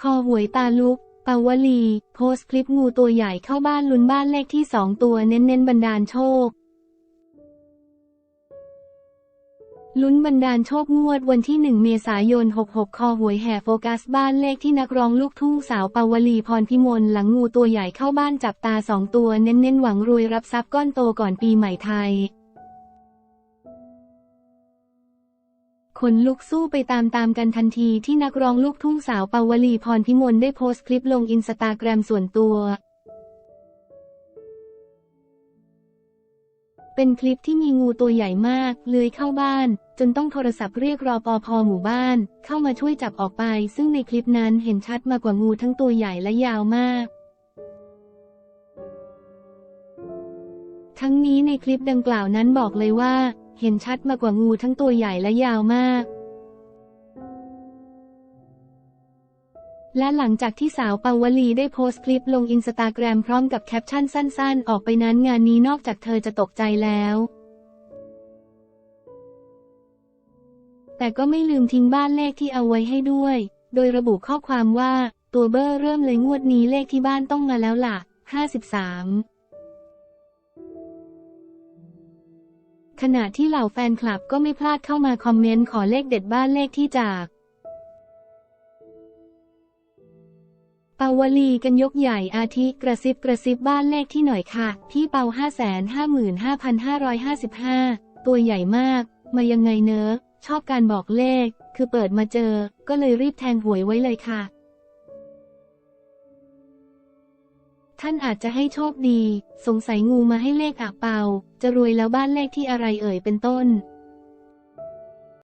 คอหวยตาลุกปาวลี โพสต์คลิปงูตัวใหญ่เข้าบ้านลุ้นบ้านเลขที่สองตัวเน้นๆบันดาลโชค ลุ้นบันดาลโชคงวดวันที่1เมษายน 66 คอหวยแห่โฟกัสบ้านเลขที่นักร้องลูกทุ่งสาวปาวลีพรพิมลหลังงูตัวใหญ่เข้าบ้านจับตาสองตัวเน้นๆหวังรวยรับทรัพย์ก้อนโตก่อนปีใหม่ไทย ขนลุกสู้ไปตามๆกันทันทีที่นักร้องลูกทุ่งสาวปาวลีพรพิมลได้โพสต์คลิปลงอินสตาแกรมส่วนตัว เป็นคลิปที่มีงูตัวใหญ่มาก เลื้อยเข้าบ้าน จนต้องโทรศัพท์เรียกรอปภหมู่บ้าน เข้ามาช่วยจับออกไป ซึ่งในคลิปนั้นเห็นชัดมากกว่างูทั้งตัวใหญ่และยาวมากทั้งนี้ในคลิปดังกล่าวนั้นบอกเลยว่า เห็นชัดมากกว่างูทั้งตัวใหญ่และยาวมาก และหลังจากที่สาวปาวลีได้โพสต์คลิปลงอินสตาแกรมพร้อมกับแคปชั่นสั้น ๆ ออกไปนั้นงานนี้นอกจากเธอจะตกใจแล้วแต่ก็ไม่ลืมทิ้งบ้านเลขที่เอาไว้ให้ด้วย โดยระบุข้อความว่า ตัวเบอร์เริ่มเลยงวดนี้เลขที่บ้านต้องมาแล้วล่ะ 53 ขณะที่เหล่าแฟนคลับก็ไม่พลาดเข้ามาคอมเมนต์ขอเลขเด็ดบ้านเลขที่จากปาวลีกันยกใหญ่อาทิกระซิบกระซิบบ้านเลขที่หน่อยค่ะ พี่เปาห้าแสนห้าหมื่นห้าพันห้าร้อยห้าสิบห้าตัวใหญ่มาก มายังไงเนอะ ชอบการบอกเลข คือเปิดมาเจอ ก็เลยรีบแทงหวยไว้เลยค่ะ ท่านอาจจะให้โชคดี สงสัยงูมาให้เลขอะเปา จะรวยแล้วบ้านเลขที่อะไรเอ่ยเป็นต้น